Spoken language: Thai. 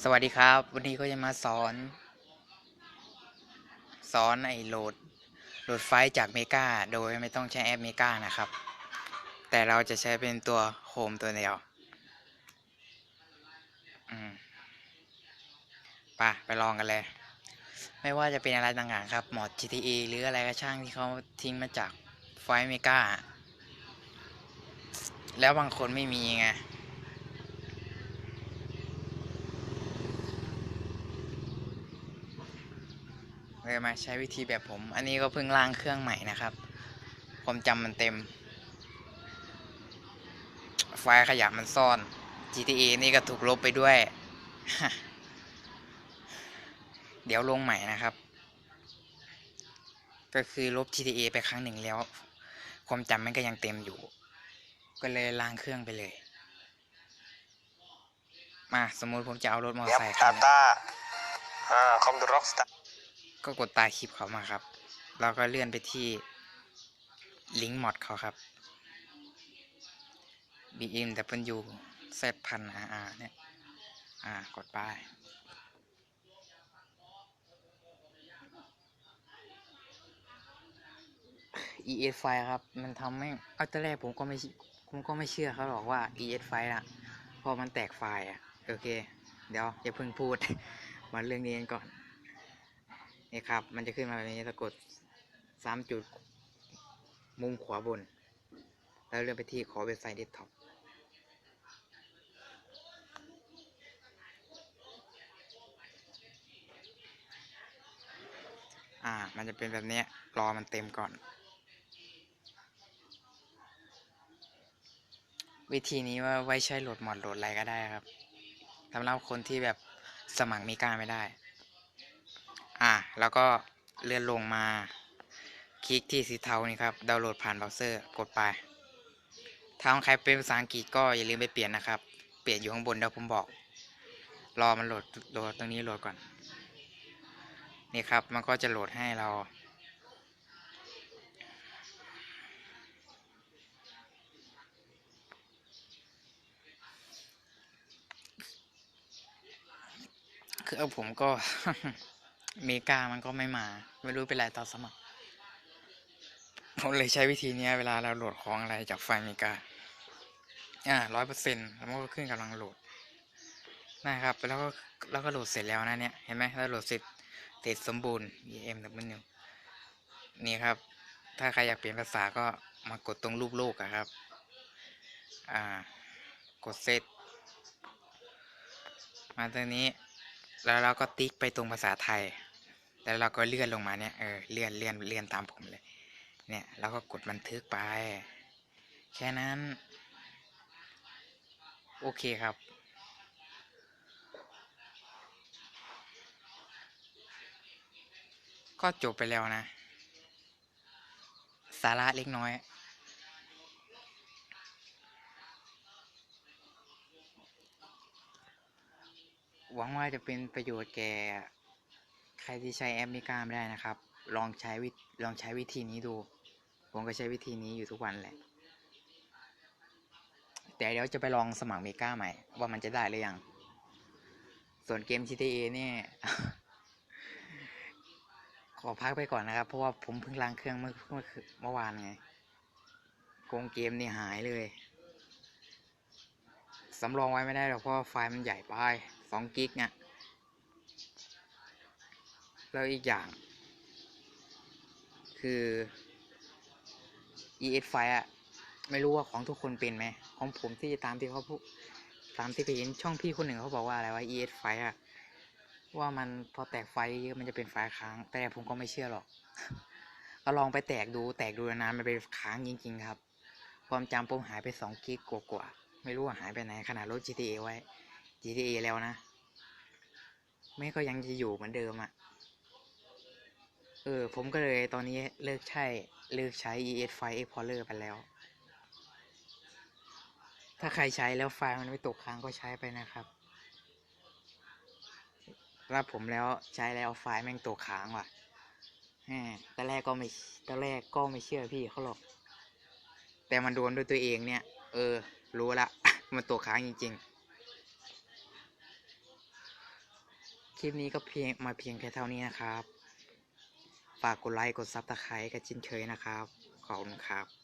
สวัสดีครับ วันนี้ก็จะมาสอน สอนไอโหลดโหลดไฟล์จากเมกาโดยไม่ต้องใช้แอปเมกานะครับ แต่เราจะใช้เป็นตัวโฮมตัวเดียวอืมไปไปลองกันเลย ไม่ว่าจะเป็นอะไรต่างๆครับหมอด GTA หรืออะไรก็ช่างที่เขาทิ้งมาจากไฟล์เมกาแล้วบางคนไม่มีไง เลยมาใช้วิธีแบบผม อันนี้ก็เพิ่งล้างเครื่องใหม่นะครับความจำมันเต็ม ไฟล์ขยะมันซ่อน GTA นี่ก็ถูกลบไปด้วย เดี๋ยวลงใหม่นะครับ ก็คือลบ GTA ไปครั้งหนึ่งแล้ว ความจำมันก็ยังเต็มอยู่ ก็เลยล้างเครื่องไปเลย มาสมมุติผมจะเอารถมอเตอร์ Yep, ไซค์คันเนี้ย Tata. Ah, kom de Rockstar. ก็กดตายคลิปเขามาครับแล้วก็เลื่อนไปที่ลิงก์มอดเขาครับ BMW Z พัน RR เนี่ย อ่า กดไป ES ไฟครับ มันทำให้เอาตอนแรกผมก็ไม่ผมก็ไม่เชื่อเขาหรอกว่า ES ไฟล์อะพอมันแตกไฟล์อะโอเค เดี๋ยวอย่าเพิ่งพูด มาเรื่องนี้กันก่อน นี่ครับ มันจะขึ้นมาแบบนี้ถ้ากดสามจุด มุมขวาบน แล้วเลื่อนไปที่ขอเว็บไซต์เดสก์ท็อปอ่า มันจะเป็นแบบนี้ รอมันเต็มก่อน วิธีนี้ว่าไว้ใช้โหลดมอดโหลดอะไรก็ได้ครับสำหรับคนที่แบบสมัครมิก้าไม่ได้ อะแล้วก็เลื่อนลงมา คลิกที่สีเทานี่ครับดาวน์โหลดผ่านเบราว์เซอร์กดไป ถ้าของใครเป็นภาษาอังกฤษก็อย่าลืมไปเปลี่ยนนะครับ เปลี่ยนอยู่ข้างบนเดี๋ยวผมบอก รอมันโหลดโหลดตรงนี้โหลดก่อน นี่ครับมันก็จะโหลดให้เราคือผมก็ เมกามันก็ไม่มา ไม่รู้เป็นไรตอนสมัคร ผมเลยใช้วิธีนี้เวลาเราโหลดของอะไรจากไฟล์เมกา อ่าร้อยเปอร์เซ็นต์แล้วมันก็ขึ้นกำลังโหลด นะครับ แล้วก็แล้วก็โหลดเสร็จแล้วนะเนี่ย เห็นไหมแล้วโหลดเสร็จเสร็จสมบูรณ์ em ดับเบิลนี่ครับ ถ้าใครอยากเปลี่ยนภาษาก็มากดตรงรูปโลกอะครับ อ่า กดเซตมาตรงนี้ แล้วเราก็ติ๊กไปตรงภาษาไทย แล้วเราก็เลื่อนลงมาเนี่ย เออ เลื่อนเลื่อนเลื่อนตามผมเลย เนี่ยแล้วก็กดบันทึกไป แค่นั้น โอเคครับก็จบไปแล้วนะ สาระเล็กน้อย หวังว่าจะเป็นประโยชน์แก่ใครที่ใช้แอปมิก้าไม่ได้นะครับ ลองใช้วิลองใช้วิธีนี้ดู ผมก็ใช้วิธีนี้อยู่ทุกวันแหละแต่เดี๋ยวจะไปลองสมัครเมกาใหม่ ว่ามันจะได้หรือยัง ส่วนเกม GTA เนี่ย ขอพักไปก่อนนะครับ เพราะว่าผมเพิ่งล้างเครื่องเมื่อเมื่อคืนเมื่อวานไงโกงเกมนี่หายเลย สำรองไว้ไม่ได้หรอกเพราะว่าไฟล์มันใหญ่ไป สองกิกเนี่ยแล้วอีกอย่าง คือ ES ไฟอะไม่รู้ว่าของทุกคนเป็นไหมของผมที่ตามที่เขาพูดตามที่ไปเห็นช่องพี่คนหนึ่งเขาบอกว่าอะไรว่า ES ไฟอะว่ามันพอแตกไฟเยอะมันจะเป็นไฟค้าง แต่ผมก็ไม่เชื่อหรอกก็ลองไปแตกดูแตกดูนานมันเป็นค้างจริง ๆ ครับ ความจำผมหายไปสองกิกกว่าๆไม่รู้ว่าหายไปไหนขนาดลด GTA ไว้ GTA แล้วนะ ไม่ก็ยังจะอยู่เหมือนเดิมอะ่ะ เออ ผมก็เลยตอนนี้เลิกใช้เลิกใช้ ES File Explorer ไปแล้ว ถ้าใครใช้แล้วไฟล์มันไม่ตกค้างก็ใช้ไปนะครับรับผมแล้วใช้แล้วไฟล์แม่งตกค้างว่ะแหมตอนแรกก็ไม่ตอนแรกก็ไม่เชื่อพี่เขาหรอก แต่มันโดนด้วยตัวเองเนี่ย เออ รู้ละ มันตกค้างจริง ลิปนี้ก็เพียงมาเพียงแค่เท่านี้นะครับ ฝากกดไลค์ กดซับสไครต์กับชินเคยนะครับ ขอบคุณครับ